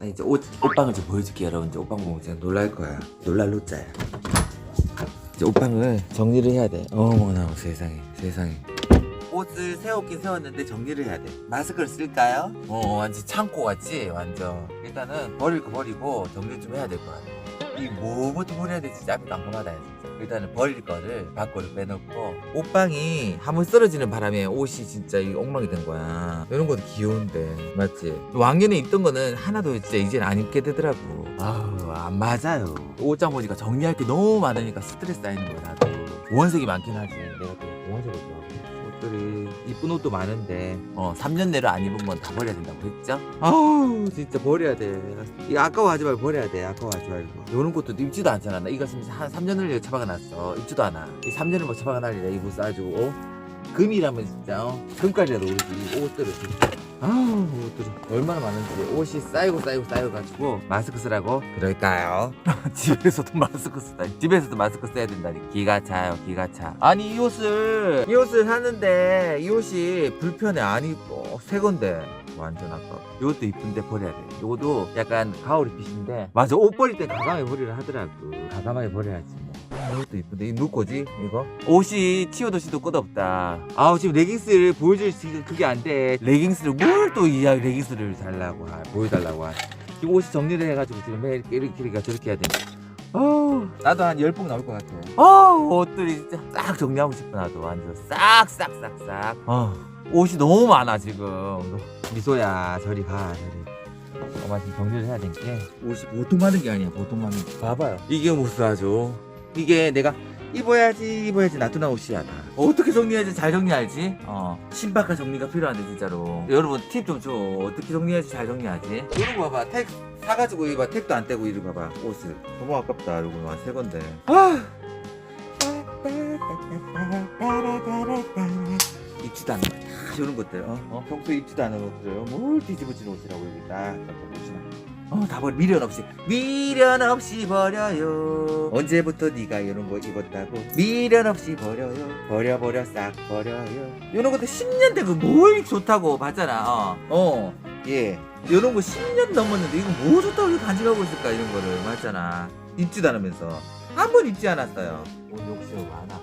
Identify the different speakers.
Speaker 1: 나 이제 옷, 옷방을 좀 보여줄게 여러분들 옷방 보면 진짜 놀랄 거야. 놀랄 노짜야. 이제 옷방을 정리를 해야 돼. 어머나 세상에. 세상에 옷을 세웠긴 세웠는데 정리를 해야 돼. 마스크를 쓸까요? 어 완전 창고 같지? 완전. 일단은 버릴 거 버리고 정리 좀 해야 될 것 같아. 이 뭐부터 버려야 될지 짭이 깜깜하다 진짜. 일단은 버릴 거를 밖으로 빼놓고. 옷방이 한번 쓰러지는 바람에 옷이 진짜 이 엉망이 된 거야. 이런 것도 귀여운데. 맞지? 왕년에 입던 거는 하나도 진짜 이제는 안 입게 되더라고. 아우 안 맞아요. 옷장 보니까 정리할 게 너무 많으니까 스트레스 쌓이는 거야 나도 원색이 많긴 하지. 내가 또 원색을 좋아해 옷들이 이쁜 옷도 많은데 어 3년 내로 안 입은 건 다 버려야 된다고 했죠? 아우 진짜 버려야 돼. 이거 아까워하지 말고 버려야 돼. 아까워하지 말고. 이런 것도 입지도 않잖아. 나 이거 지금 한 3년을 처박아 놨어. 입지도 않아. 이 3년을 뭐 처박아 놔리라 이거 싸가지고 어? 금이라면 진짜 어? 금깔이라도 오르지. 이 옷들을. 진짜 아우 옷들이 얼마나 많은지 옷이 쌓이고 쌓이고 쌓여가지고 마스크 쓰라고 그럴까요? 집에서도 마스크 쓰다 집에서도 마스크 써야 된다니. 기가 차요 기가 차. 아니 이 옷을 이 옷을 하는데 이 옷이 불편해. 안 입고 새 건데. 완전 아까 이것도 이쁜데 버려야 돼. 이것도 약간 가오리빛인데. 맞아 옷 버릴 때 가감하게 버리라 하더라고. 가감하게 버려야지. 뭐 이것도 이쁜데. 이 누 거지? 이거? 옷이 튀어도 시도 끝없다. 아우 지금 레깅스를 보여줄 수 그게 안돼. 레깅스를 뭘 또 이 레깅스를 달라고 하, 보여달라고 하. 지금 옷이 정리를 해가지고 지금 매일 이렇게 이렇게 이렇게 저렇게 해야 돼 어우. 나도 한 열 봉 나올 것 같아. 어우 옷들이 진짜 싹 정리하고 싶어 나도. 완전 싹 싹 싹 싹. 어 옷이 너무 많아 지금. 미소야 저리 가 저리. 엄마 지금 정리를 해야 되니까. 옷이 보통 많은 게 아니야 보통 많은 게. 봐봐요. 이게 무스하죠 이게 내가 입어야지 입어야지 놔두나 옷이야 다 어떻게 정리해야지? 잘 정리하지? 어. 신박한 정리가 필요한데 진짜로. 여러분 팁 좀 줘. 어떻게 정리해야지 잘 정리하지? 이런 거 봐봐. 택 사가지고 이봐. 택도 안 떼고 이러고 봐봐. 옷을. 너무 아깝다. 이거 완새 건데. 아! 입지도 않는 거. 다 이런 것들 어? 어? 평소에 입지도 않은 옷들을 뭘 뒤집어진 옷이라고 여기 딱 옷이나 어 다 버려 미련 없이. 미련 없이 버려요. 언제부터 네가 이런 거 입었다고? 미련 없이 버려요. 버려 버려 싹 버려요. 이런 것도 10년 되고 뭘 좋다고 봤잖아. 어예. 이런 거 10년 넘었는데 이거 뭐 좋다고 이렇게 간직하고 있을까? 이런 거를. 맞잖아. 입지도 않으면서. 한 번 입지 않았어요. 옷 욕심 많아